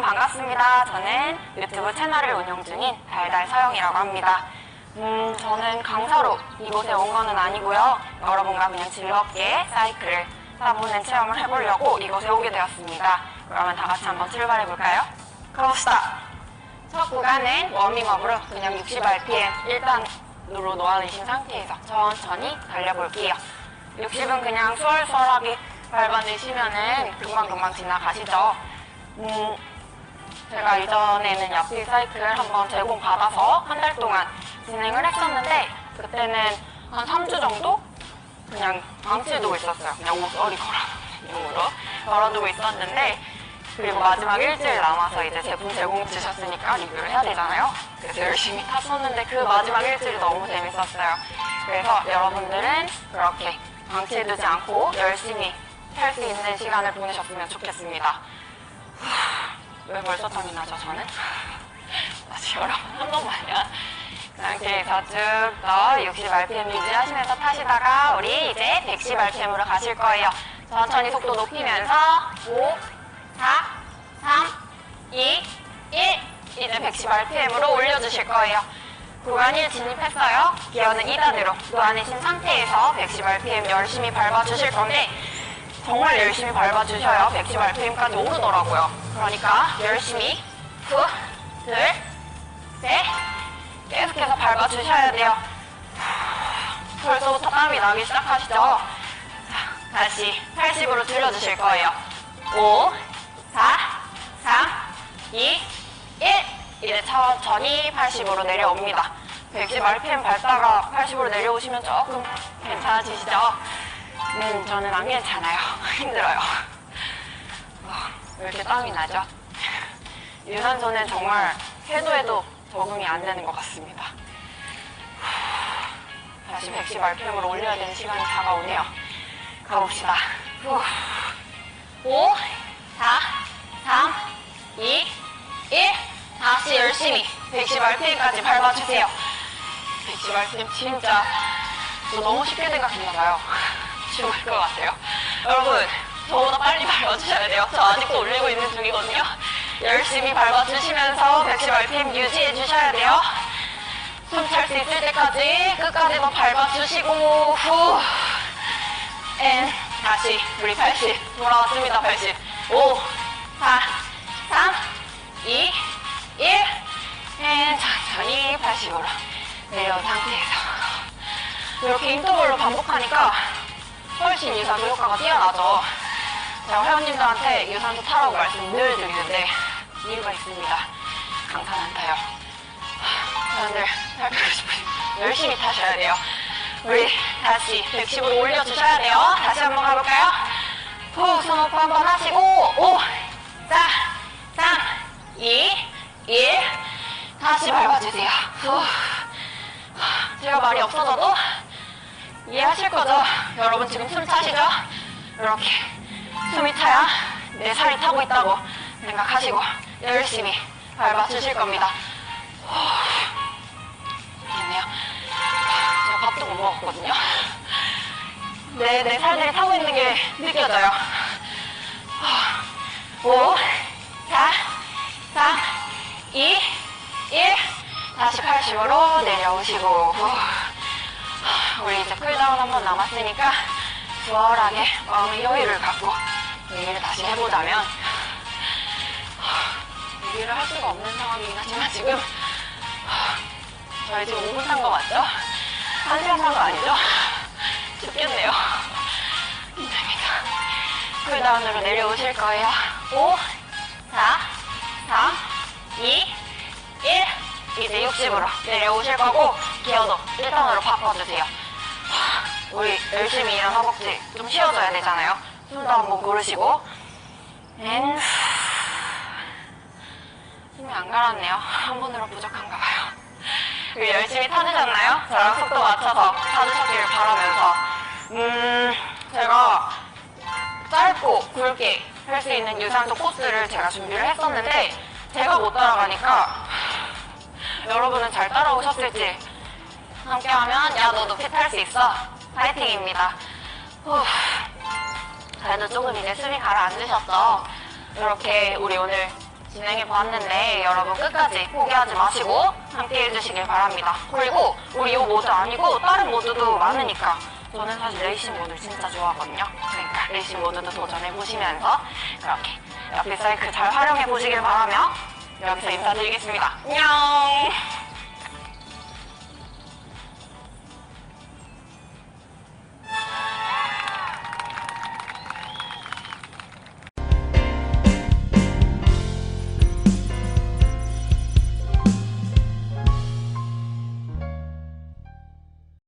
여러분 반갑습니다. 저는 유튜브 채널을 운영 중인 달달 서영이라고 합니다. 음, 저는 강사로 이곳에 온 거는 아니고요. 여러분과 그냥 즐겁게 사이클을 타보는 체험을 해보려고 이곳에 오게 되었습니다. 그러면 다 같이 한번 출발해 볼까요? 가봅시다. 첫 구간은 워밍업으로 그냥 60rpm 1단으로 놓아내신 상태에서 천천히 달려볼게요. 60은 그냥 수월수월하게 밟아내시면은 금방금방 지나가시죠. 음, 제가 이전에는 야피 사이클을 한번 제공받아서 한 달 동안 진행을 했었는데 그때는 한 3주 정도 그냥 방치해두고 있었어요. 그냥 옷걸이 걸어두고 걸어두고 있었는데 그리고 마지막 일주일 남아서 이제 제품 제공 주셨으니까 리뷰를 해야 되잖아요. 그래서 열심히 탔었는데 그 마지막 일주일이 너무 재밌었어요. 그래서 여러분들은 그렇게 방치해두지 않고 열심히 탈수 있는 시간을 보내셨으면 좋겠습니다. 왜 벌써 땀이 나죠, 저는? 여러분, 한 번만요. 그 상태에서 쭉더 60rpm 유지하시면서 타시다가 우리 이제 110rpm으로 가실 거예요. 천천히 속도 높이면서 5, 4, 3, 2, 1 이제 110rpm으로 올려주실 거예요. 구간 1 진입했어요. 기어는 2단으로 놓아내신 상태에서 110rpm 열심히 밟아주실 건데 정말 열심히 밟아주셔야 110rpm까지 오르더라고요. 그러니까 열심히 후, 둘, 셋 계속해서 밟아주셔야 돼요. 벌써부터 땀이 나기 시작하시죠? 자, 다시 80으로 줄여주실 거예요. 5, 4, 3, 2, 1 이제 천천히 80으로 내려옵니다. 110rpm 밟다가 80으로 내려오시면 조금 괜찮아지시죠? 음, 저는 안 괜찮아요. 힘들어요. 와, 왜 이렇게 땀이 나죠? 유산소는 정말 해도 해도 적응이 안 되는 것 같습니다. 다시 110rpm으로 올려야 되는 시간이 다가오네요. 가봅시다. 후. 5, 4, 3, 2, 1. 다시 열심히 110rpm까지 밟아주세요. 110rpm 진짜 저 너무 쉽게 생각했나봐요. 죽을 것 같아요. 여러분, 저보다 빨리 밟아주셔야 돼요. 저 아직도 올리고 있는 중이거든요. 열심히 밟아주시면서 110rpm 유지해주셔야 돼요. 숨 찰 수 있을 때까지 끝까지 더 밟아주시고, 후. 앤, 다시, 우리 80. 돌아왔습니다, 80. 5, 4, 3, 2, 1. 앤, 천천히 80으로 내려온 상태에서. 이렇게 인터벌로 반복하니까 훨씬 유산소 효과가 뛰어나죠. 제가 회원님들한테 유산소 타라고 말씀 늘 드리는데 이유가 있습니다. 강사는 안 타요. 여러분들 살펴보고 싶으시면 열심히 타셔야 돼요. 우리 다시 110으로 올려주셔야 돼요. 다시 한번 가볼까요? 후, 손 오프 한번 하시고 5, 4, 3, 2, 1 다시 밟아주세요. 후. 제가 말이 없어져도 이해하실 거죠? 여러분 지금 숨 차시죠? 이렇게 숨이 차야 내 살이 타고 있다고 생각하시고 열심히 밟아 주실 겁니다. 됐네요. 제가 밥도 못 먹었거든요. 네, 내 살들이 타고 있는 게 느껴져요. 5, 4, 3, 2, 1 다시 80으로 내려오시고 후. 우리 이제 쿨다운 한 번 남았으니까 수월하게 마음의 여유를 갖고 얘기를 다시 해보자면 얘기를 할 수가 없는 상황이긴 하지만 지금 저희 지금 5분 탄거 맞죠? 1시간 탄거 아니죠? 죽겠네요. 힘듭니다. 쿨다운으로 내려오실 거예요. 5, 4, 3, 2, 1 이제 60으로 내려오실 거고 기어도 1단으로 바꿔주세요. 우리 열심히 일한 허벅지 좀 쉬어줘야 되잖아요. 숨도 한번 고르시고 앤 힘이 안 갈았네요. 한 번으로 부족한가 봐요. 그리고 열심히 타주셨나요? 저랑 속도 맞춰서 타주셨기를 바라면서 음 제가 짧고 굵게 할 수 있는 유산소 코스를 제가 준비를 했었는데 제가 못 따라가니까 여러분은 잘 따라오셨을지 함께하면 야 너도 fit 할수 있어 파이팅입니다 후. 그래도 조금 이제 숨이 가라앉으셨죠 이렇게 우리 오늘 진행해 보았는데 여러분 끝까지 포기하지 마시고 함께 해주시길 바랍니다. 그리고 우리 이 모드 아니고 다른 모드도 많으니까 저는 사실 레이싱 모드 진짜 좋아하거든요. 그러니까 레이싱 모드도 도전해 보시면서 그렇게 옆에 사이클 잘 활용해 보시길 바라며 여기서 인사드리겠습니다. 안녕!